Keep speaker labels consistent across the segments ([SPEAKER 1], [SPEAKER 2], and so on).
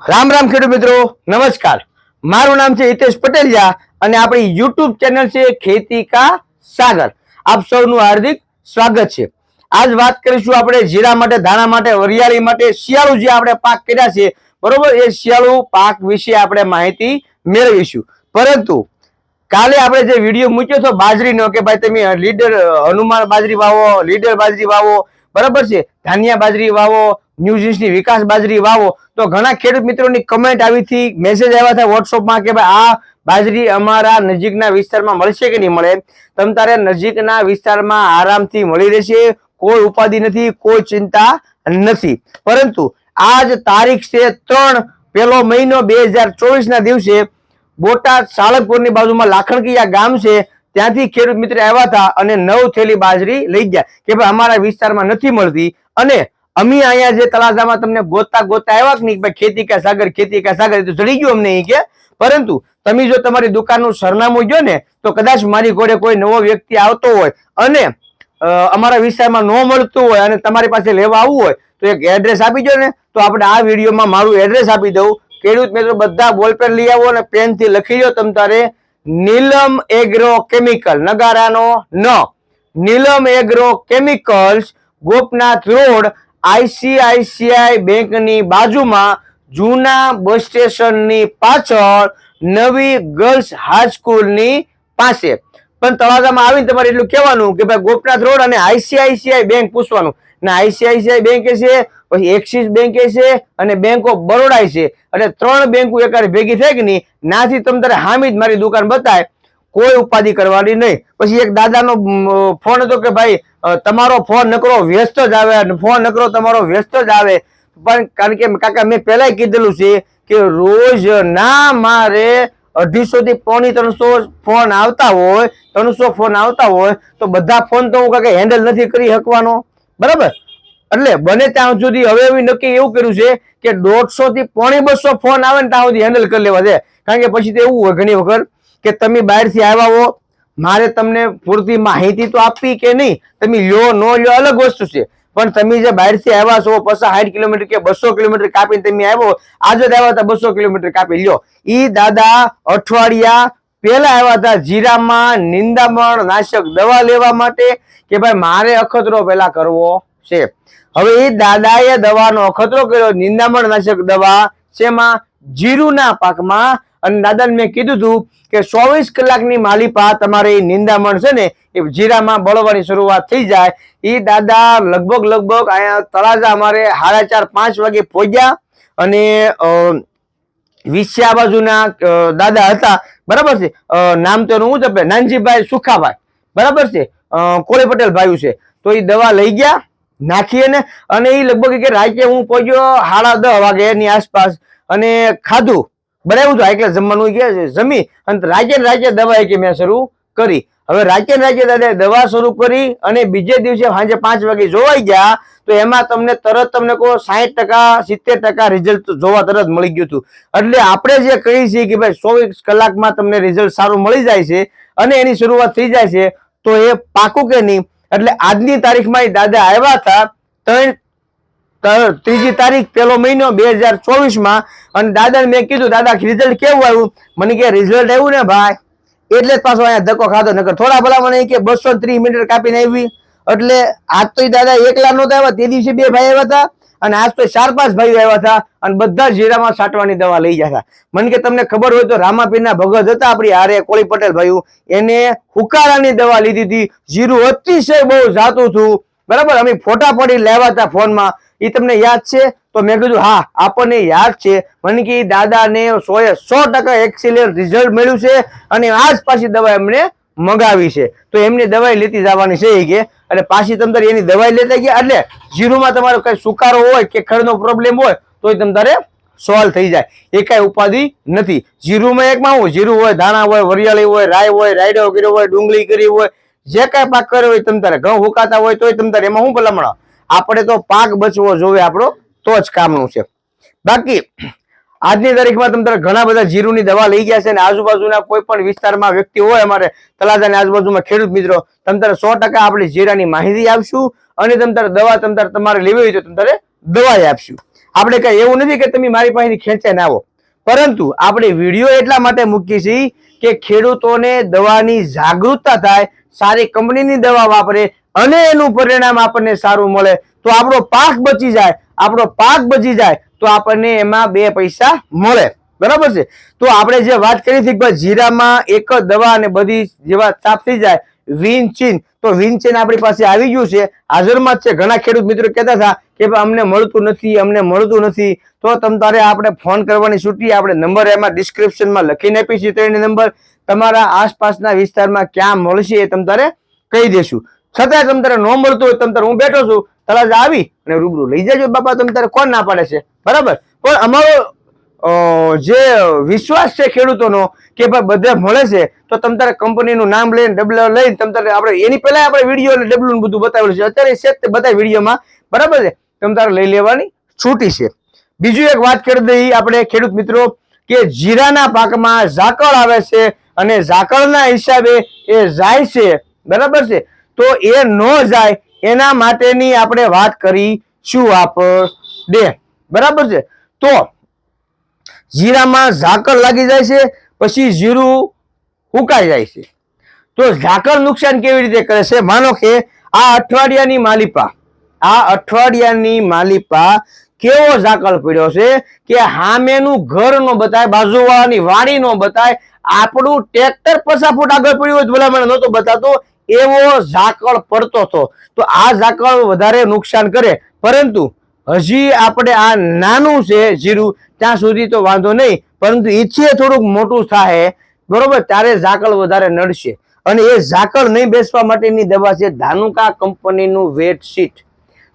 [SPEAKER 1] રામ રામ ખેડૂત મિત્રો, નમસ્કાર. મારું નામ છે હિતેશ પટેલિયા અને આપણી યુટ્યુબ ચેનલ છે ખેતી કા સાગર. આપ સૌનું હાર્દિક સ્વાગત છે. આજ વાત કરીશું આપણે જીરા માટે, ધાણા માટે, વરિયાળી માટે, શિયાળુ જે આપણે પાક કર્યા છે, બરોબર? એ શિયાળુ પાક વિશે આપણે માહિતી મેળવીશું. પરંતુ કાલે આપણે જે વીડિયો મૂક્યો હતો બાજરીનો, કે ભાઈ તમે લીડર હનુમાન બાજરી વાવો, લીડર બાજરી વાવો બરાબર છે? ધાનિયા બાજરી વાવો ન્યૂઝની વિકાસ બાજરી વાવો. તો ઘણા ખેડૂત મિત્રોની કમેન્ટ આવી હતી મેસેજ આવ્યા હતા વોટ્સઅપમાં કે ભાઈ, આ બાજરી અમારા નજીકના વિસ્તારમાં મળશે કે નહીં મળે? તમ તારે નજીકના વિસ્તારમાં આરામથી મળી રહેશે. કોઈ ઉપાધિ નથી, કોઈ ચિંતા નથી. પરંતુ આજ તારીખ છે ત્રણ પેલો મહિનો બે હજાર ચોવીસના દિવસે બોટાદ સાળંગપુરની બાજુમાં લાખણકીયા ગામ છે. ત્યાંથી ખેડૂત મિત્ર આવ્યા હતા અને નવ થેલી બાજરી લઈ ગયા કે ભાઈ અમારા વિસ્તારમાં નથી મળતી. અને અમે અહીંયા જે તલાસામાં તમને ગોતા ગોતા આવ્યા કે નહીં ભાઈ ખેતી કા સાગર, ખેતી કા સાગર તો ચડી ગયું અમને કે. પરંતુ તમે જો તમારી દુકાનનું સરનામું જો ને, તો કદાચ મારી ઘોડે કોઈ નવો વ્યક્તિ આવતો હોય અને અમારા વિસ્તારમાં ન મળતું હોય અને તમારી પાસે લેવા આવવું હોય, તો એક એડ્રેસ આપી દો ને, તો આપણે આ વિડીયોમાં મારું એડ્રેસ આપી દઉં. ખેડૂત મિત્રો, બધા બોલપેન લઈ આવો અને પેનથી લખી દો તમ તારે. નીલમ એગ્રો કેમિકલ, નગારાનો ન. Neelam agro chemicals, Gopnath road, ICICI બેંકની બાજુમાં જૂના બસ સ્ટેશનની પાછળ નવી ગર્લ્સ હાઈસ્કૂલની પાસે. પણ તળાજામાં આવીને તમારે એટલું કહેવાનું કે ભાઈ ગોપનાથ રોડ અને આઈસીઆઈસીઆઈ બેંક પૂછવાનું. ને આઈસીઆઈસીઆઈ બેંક છે પછી એક્સિસ બેંક છે અને બેંક ઓફ બરોડા છે. એટલે ત્રણ બેંકો એકારે ભેગી થાય કે નહીં, નાથી તમ તારે હામી જ મારી દુકાન બતાય. કોઈ ઉપાધિ કરવાની નહીં. પછી એક દાદાનો ફોન હતો કે ભાઈ તમારો ફોન નકરો વ્યસ્ત જ આવે, અને ફોન નકરો તમારો વ્યસ્ત જ આવે. પણ કારણ કે કાકા, મેં પહેલાંય કીધેલું છે કે રોજ ના મારે અઢીસો થી પોણી ત્રણસો ફોન આવતા હોય, ત્રણસો ફોન આવતા હોય, તો બધા ફોન તો હું કાંઈ હેન્ડલ નથી કરી શકવાનો. બરાબર? એટલે બને ત્યાં સુધી હવે એવું નક્કી એવું કર્યું છે કે દોઢસો થી પોણી બસો ફોન આવે ને ત્યાં સુધી હેન્ડલ કરી લેવા છે કારણ કે પછી તો એવું હોય ઘણી વખત કે તમે બહારથી આવ્યા હો, મારે તમને પૂરતી માહિતી તો આપવી કે નહીં? તમે લ્યો, નો લ્યો, અલગ વસ્તુ છે. પણ તમે જે બહારથી આવ્યા છો, પચાસ, સાઠ કિલોમીટર કે બસો કિલોમીટર કાપીને તમે આવ્યો આજે આવ્યા હતા બસો કિલોમીટર કાપી, લ્યો. ઈ દાદા અઠવાડિયા પહેલા આવ્યા હતા જીરામાં નિંદામણ નાશક દવા લેવા માટે કે ભાઈ મારે અખતરો પેલા કરવો? છે. હવે એ દાદાએ દવાનો અખતરો કર્યો. નિંદામણ નાશક દવા શેમાં? જીરુના પાકમાં. અને દાદાને મેં કીધું હતું કે ચોવીસ કલાકની માલિપા તમારે એ નિંદામણ છે ને, એ જીરામાં બળવાની શરૂઆત થઈ જાય. એ દાદા લગભગ લગભગ અહીંયા તળાજા અમારે સાડા ચાર, પાંચ વાગે પહોંચ્યા અને વિસ્યા બાજુના દાદા હતા. બરાબર છે? નામ તો શું છે? નાનજીભાઈ સુખાભાઈ. બરાબર છે? કોળી પટેલ ભાઈ છે. તો એ દવા લઈ ગયા. નાખીએ ને, અને એ લગભગ કે રાતે હું પહોંચ્યો સાડા દસ વાગે એની આસપાસ. અને ખાધું. બનાવ્યું હતું એટલે જમવાનું ગયા જમી, અને ને રાજે દવા કે મેં શરૂ કરી. હવે રાજે ને દાદા દવા શરૂ કરી, અને બીજે દિવસે સાંજે પાંચ વાગે જોવાઈ ગયા, તો એમાં તમને તરત તમને કહો સાહીઠ ટકા, સિત્તેર ટકા રિઝલ્ટ જોવા તરત મળી ગયું હતું. એટલે આપણે જે કહીએ છીએ કે ભાઈ ચોવીસ કલાકમાં તમને રિઝલ્ટ સારું મળી જાય છે, અને એની શરૂઆત થઈ જાય છે, તો એ પાકું કે નહીં? એટલે આજની તારીખમાં એ દાદા આવ્યા હતા ત્રણ ત્રીજી તારીખ પેલો મહિનો બે હજાર ચોવીસમાં. અને દાદાને મેં કીધું, દાદા રિઝલ્ટ કેવું આવ્યું? મને કે રિઝલ્ટ આવ્યું ને ભાઈ. એટલે જ પાછો અહીંયા ધક્કો ખાધો. નકર થોડા ભલા મને કે બસો ત્રીસ મીટર કાપીને આવી. એટલે આજ તો દાદા એકલા નહોતા આવ્યા. તે દિવસે બે ભાઈ આવ્યા હતા. અને આજ તો ચાર પાંચ ભાઈ આવ્યા હતા અને બધા જીરામાં સાટવાની દવા લઈ ગયા હતા. મને કે તમને ખબર હોય તો રામાપીરના ભગત હતા આપણી હારે કોળી પટેલ ભાઈ એને હુકારાની દવા લીધી હતી. જીરું અતિશય બહુ જાતું હતું. બરાબર? અમે ફોટા પડી લેવા હતા ફોનમાં. એ તમને યાદ છે? તો મેં કીધું, હા, આપણને યાદ છે. મને કે દાદાને સો એ સો ટકા એક્સિલેન્ટ રિઝલ્ટ મળ્યું છે અને આજ પાછી દવા એમણે મગાવી છે. તો એમની દવાઈ લેતી જવાની છે કે. એટલે પાછી તમ એની દવાઈ લેતા ગયા. એટલે જીરુમાં તમારો કઈ સુકારો હોય કે ખડનો પ્રોબ્લેમ હોય તો તમ તારે સોલ્વ થઈ જાય. એ કાંઈ ઉપાધિ નથી. જીરુમાં એકમાં હું જીરું હોય, ધાણા હોય, વરિયાળી હોય, રાય હોય, રાયડો કર્યો હોય, ડુંગળી કરી હોય, જે કાંઈ પાક કર્યો હોય તમ તારે ઘઉં હુકાતા હોય, તોય તમ તારે એમાં શું ભલામણ? આપણે તો પાક બચવો જોવે આપણો, તો જ કામનું છે. બાકી આજની તારીખમાં તમે ઘણા બધા જીરુની દવા લઈ ગયા છે અને આજુબાજુના કોઈ પણ વિસ્તારમાં વ્યક્તિ હોય અમારે તલાજાની આજુબાજુમાં ખેડૂત મિત્રો, તમે સો ટકા આપણે જીરાની માહિતી આપશું અને તમે દવા તમે તમારે લેવી હોય તો તમારે દવા આપશું. આપણે કઈ એવું નથી કે તમે મારી પાસેથી ખેંચાઈને આવો. પરંતુ આપણે વીડિયો એટલા માટે મૂકીએ છીએ કે ખેડૂતોને દવાની જાગૃતતા થાય, સારી કંપનીની દવા વાપરે અને એનું પરિણામ આપણને સારું મળે. તો આપણો પાક બચી જાય, આપણો પાક બચી જાય તો આપણને એમાં બે પૈસા મળે. બરાબર છે? તો આપણે જે વાત કરી હતી કે જીરામાં એક જ દવા અને બધી જેવા સાફ થઈ જાય વિનચીન તો વિનચીન આપણી પાસે આવી ગયું છે. હાજરમાં જ છે. ઘણા ખેડૂત મિત્રો કહેતા હતા કે અમને મળતું નથી, અમને મળતું નથી. તો તમ તારે આપણે ફોન કરવાની છૂટી, આપણે નંબર એમાં ડિસ્ક્રિપ્શનમાં લખીને આપી છીએ તો નંબર. તમારા આસપાસના વિસ્તારમાં ક્યાં મળશે એ તમ તારે કહી દેશું. છતાં તમ તારે ન મળતું હોય તમ તારે હું બેઠો છું. તરત આવી અને રૂબરૂ લઈ જજો બાપા, તમ તારે કોણ ના પાડે છે? બરાબર? પણ અમારો જે વિશ્વાસ છે ખેડૂતોનો કે ભાઈ બધે મળે છે, તો તમ તારે કંપનીનું નામ લઈને ડબલ લઈને તમ તારે આપણે, એની પહેલા આપણે વીડિયો અને ડબલું બધું બતાવેલું છે. અત્યારે છે તે બધા વિડીયોમાં. બરાબર છે? તમ તારે લઈ લેવાની છૂટી છે. બીજું એક વાત કરી દઈએ આપણે ખેડૂત મિત્રો, કે જીરાના પાકમાં ઝાકળ આવે છે અને ઝાકળના હિસાબે એ જાય છે. બરાબર છે? તો એ ન જાય એના માટેની આપણે વાત કરીશું આપણે બરાબર છે? તો જીરામાં ઝાકળ લાગી જાય છે, પછી જીરું ઉકાઈ જાય છે. તો ઝાકળ નુકસાન કેવી રીતે કરે છે? માનો કે આ અઠવાડિયાની માલિપા, આ અઠવાડિયાની માલિપા કેવો ઝાકળ પડ્યો છે કે હામેનું ઘર નો બતાય, બાજુવાળાની વાણી નો બતાય, આપણું ટ્રેક્ટર પચાસ ફૂટ આગળ પડ્યું હોય ભલામણ નહોતો બતાતો એવો ઝાકળ પડતો હતો. તો આ ઝાકળ વધારે નુકસાન કરે. પરંતુ હજી આપણે આ નાનું છે જીરું, ત્યાં સુધી તો વાંધો નહીં. પરંતુ ઈચ્છીએ થોડુંક મોટું થાય, બરોબર? ત્યારે ઝાકળ વધારે નડશે. અને એ ઝાકળ નહીં બેસવા માટેની દવા છે ધાનુકા કંપનીનું વેટ શીટ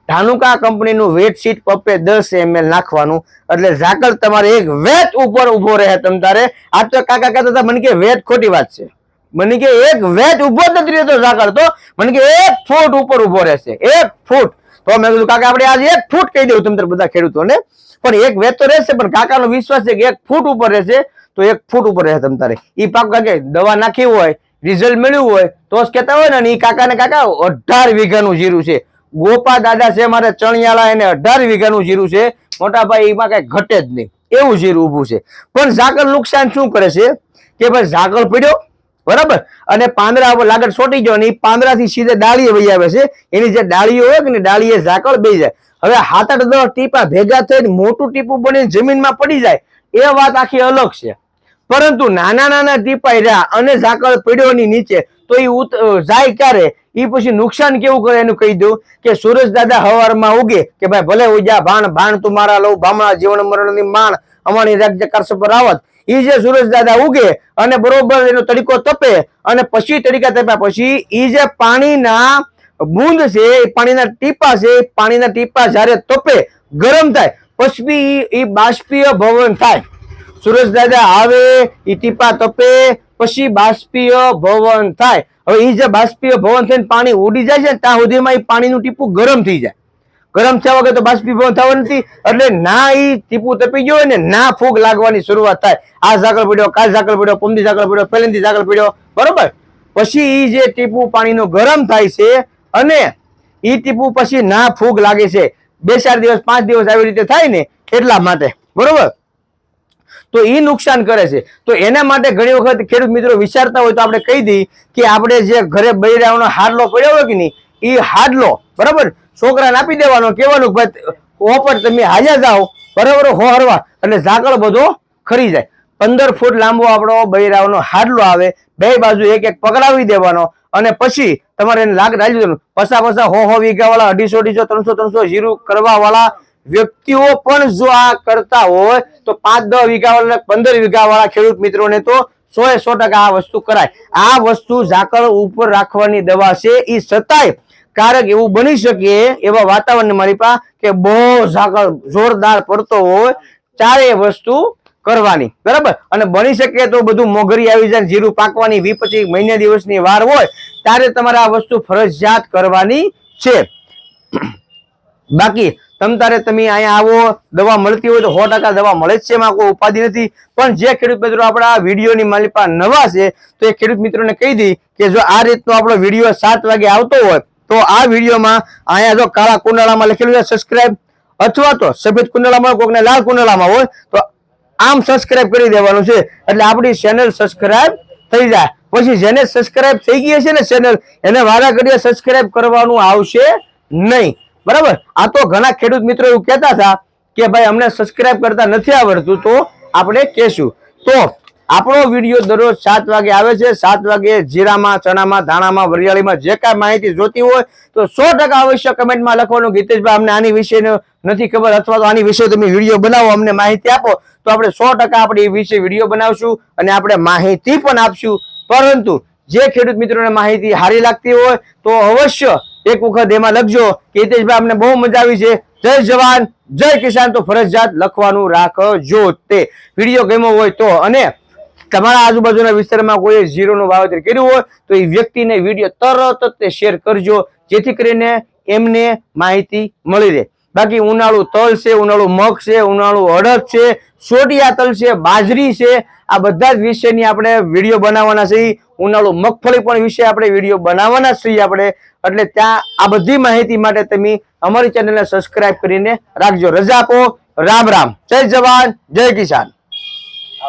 [SPEAKER 1] ધાનુકા કંપનીનું વેટ શીટ પપ્પે દસ એમએલ નાખવાનું. એટલે ઝાકળ તમારે એક વેટ ઉપર ઊભો રહે તમ તારે. આ તો કાકા કહેતા હતા, મને કે વેટ ખોટી વાત છે. મને કે એક વેટ ઊભો જ નથી રહેતો ઝાકળ તો. મને કે એક ફૂટ ઉપર ઊભો રહેશે. એક ફૂટ. તો મેં કીધું, કાકા, આપણે આજે એક ફૂટ કહી દઉં તમને બધા ખેડૂતોને. પણ એક વેત તો રહેશે, પણ કાકાનો વિશ્વાસ છે કે એક ફૂટ ઉપર રહેશે, તો એક ફૂટ ઉપર રહેશે તારે. એ પાક કાકે દવા નાખી હોય રિઝલ્ટ મળ્યું હોય, તો જ કહેતા હોય ને એ કાકાને કાકા, અઢાર વીઘાનું જીરું છે. ગોપા દાદા છે મારે ચણિયાળા એને અઢાર વીઘાનું જીરું છે. મોટા ભાઈ એમાં કઈ ઘટે જ નહીં. એવું જીરું ઊભું છે. પણ ઝાકળ નુકસાન શું કરે છે? કે ભાઈ ઝાકળ પડ્યો બરાબર? અને પાંદડા લાગડ સોટી ગયો અને એ પાંદડાથી સીધે ડાળીએ વહી આવે છે. એની જે ડાળીઓ હોય કે ડાળીએ ઝાકળ બે જાય. હવે હાથ આઠ દસ ટીપા ભેગા થઈને મોટું ટીપું બનીને જમીનમાં પડી જાય, એ વાત આખી અલગ છે. પરંતુ નાના નાના ટીપા રહ્યા અને ઝાકળ પડ્યો નીચે, તો એ જાય ક્યારે? એ પછી નુકસાન કેવું કરે એનું કહી દઉં કે સુરજ દાદા હવારમાં ઉગે કે ભાઈ ભલે ઉજા, ભાણ ભાણ તું મારા લઉં ભામણા જીવન મરણની માણ, અમારી રાજ્ય કરશે પર આવત. ઈ જે સૂરજ દાદા ઉગે અને બરોબર એનો તડકો તપે અને પછી તડકા તપ્યા પછી એ જે પાણીના બૂંદ છે એ પાણીના ટીપા છે એ પાણીના ટીપા જ્યારે તપે, ગરમ થાય, પછી એ બાષ્પીય ભવન થાય. સૂરજ દાદા આવે એ ટીપા તપે, પછી બાષ્પીય ભવન થાય. હવે એ જે બાષ્પીય ભવન થઈને પાણી ઉડી જાય છે ત્યાં સુધીમાં એ પાણીનું ટીપું ગરમ થઈ જાય. ગરમ થયા વગર તો બાષ્પીભવન થવાનું નથી. એટલે ના એ ટીપું તપી ગયો ને ના ફૂગ લાગવાની શરૂઆત થાય. આ ઝાકળ પડ્યો, કાલ ઝાકળ પડ્યો પમદી ઝાકળ પડ્યો, પહેલેથી ઝાકળ પડ્યો. બરોબર? પછી એ જે ટીપું પાણીનો ગરમ થાય છે અને એ ટીપું પછી ના ફૂગ લાગે છે. બે ચાર દિવસ, પાંચ દિવસ આવી રીતે થાય ને એટલા માટે. બરોબર? તો એ નુકસાન કરે છે. તો એના માટે ઘણી વખત ખેડૂત મિત્રો વિચારતા હોય તો આપણે કહી દઈએ કે આપણે જે ઘરે બૈરાઓનો હાડલો પડ્યો હોય કે નહીં એ હાડલો. બરાબર? છોકરાને આપી દેવાનો, કહેવાનું કે ભાઈ, ઓપર તમે હાજર જાઓ, બરાબર હો હરવા. એટલે ઝાકળ બધો ખરી જાય. પંદર ફૂટ લાંબો આપણો બૈરાઓનો હાડલો આવે, બે બાજુ એક એક પકડાવી દેવાનો, અને પછી તમારે એને લાગ રાજી દેવાનું. પસા પસા હો હો વીઘા વાળા અઢીસો અઢીસો, ત્રણસો ત્રણસો જીરું કરવા વાળા વ્યક્તિઓ પણ જો આ કરતા હોય, તો પાંચ, દસ વીઘા વાળા પંદર વીઘા વાળા ખેડૂત મિત્રોને તો સો એ સો ટકા આ વસ્તુ કરાય. આ વસ્તુ ઝાકળ ઉપર રાખવાની દવા છે એ છતાંય કારક એવું બની શકે એવા વાતાવરણ મારી પાસે કે બહુ ઝાકળ, જોરદાર પડતો હોય એ વસ્તુ કરવાની. બરાબર? અને બની શકે તો બધું મોગરી આવી જાય જીરું પાકવાની, વી પછી મહિના દિવસની વાર હોય, ત્યારે તમારે આ વસ્તુ ફરજિયાત કરવાની છે. બાકી, તમ તારે તમે અહીંયા આવો, દવા મળતી હોય તો સો ટકા દવા મળે જ છે, એમાં કોઈ ઉપાધિ નથી. પણ જે ખેડૂત મિત્રો આપણા વિડીયોની માલિપા નવા છે, તો એ ખેડૂત મિત્રોને કહી દઈ કે જો આ રીતનો આપણો વીડિયો સાત વાગે આવતો હોય તો આ વિડીયોમાં અહીંયા જો કાળા કુંડાળામાં લખેલું છે સબસ્ક્રાઈબ અથવા તો સફેદ કુંડળામાં કોકને લાલ કુંડળામાં હોય, તો આમ સબસ્ક્રાઈબ કરી દેવાનું છે. એટલે આપણી ચેનલ સબસ્ક્રાઈબ થઈ જાય. પછી જેને સબસ્ક્રાઇબ થઈ ગઈ છે ને ચેનલ એને વારા ઘડીએ સબસ્ક્રાઈબ કરવાનું આવશે નહીં. બરાબર? આ તો ઘણા ખેડૂત મિત્રો એવું કહેતા હતા કે ભાઈ અમને સબસ્ક્રાઈબ કરતા નથી આવડતું, તો આપણે કહેશું. તો આપણો વીડિયો દરરોજ સાત વાગે આવે છે. સાત વાગે જીરામાં, ચણામાં, ધાણામાં, વરિયાળીમાં જે કાંઈ માહિતી જોતી હોય તો સો ટકા અવશ્ય કમેન્ટમાં લખવાનું. ગીતેશભાઈ, અમને આની વિશે નથી ખબર અથવા તો આની વિશે તમે વીડિયો બનાવો, અમને માહિતી આપો. તો આપણે સો ટકા આપણે એ વિશે વીડિયો બનાવશું અને આપણે માહિતી પણ આપશું. પરંતુ જે ખેડૂત મિત્રોને માહિતી સારી લાગતી હોય તો અવશ્ય એક વખત એમાં લખજો. કે હિતેશભાઈ અમને બહુ મજા આવી છે. જય જવાન, જય કિસાન. તો ફરજિયાત લખવાનું રાખજો તે. વીડિયો ગમ્યો હોય તો અને તમારા આજુબાજુના વિસ્તારમાં કોઈ ઝીરોનું વાવેતર કર્યું હોય, તો એ વ્યક્તિને વીડિયો તરત તે શેર કરજો, જેથી કરીને એમને માહિતી મળી રહે. બાકી ઉનાળુ તલ છે, ઉનાળુ મગ છે, ઉનાળુ અડદ છે, સોડિયા તલ છે, બાજરી છે, આ બધા જ વિષયની આપણે વીડિયો બનાવવાના છે. ઉનાળુ મગફળી પણ વિશે આપણે વીડિયો બનાવવાના છીએ આપણે. એટલે ત્યાં આ બધી માહિતી માટે તમે અમારી ચેનલને સબસ્ક્રાઇબ કરીને રાખજો. રજા આપો. રામ રામ. જય જવાન, જય કિસાન.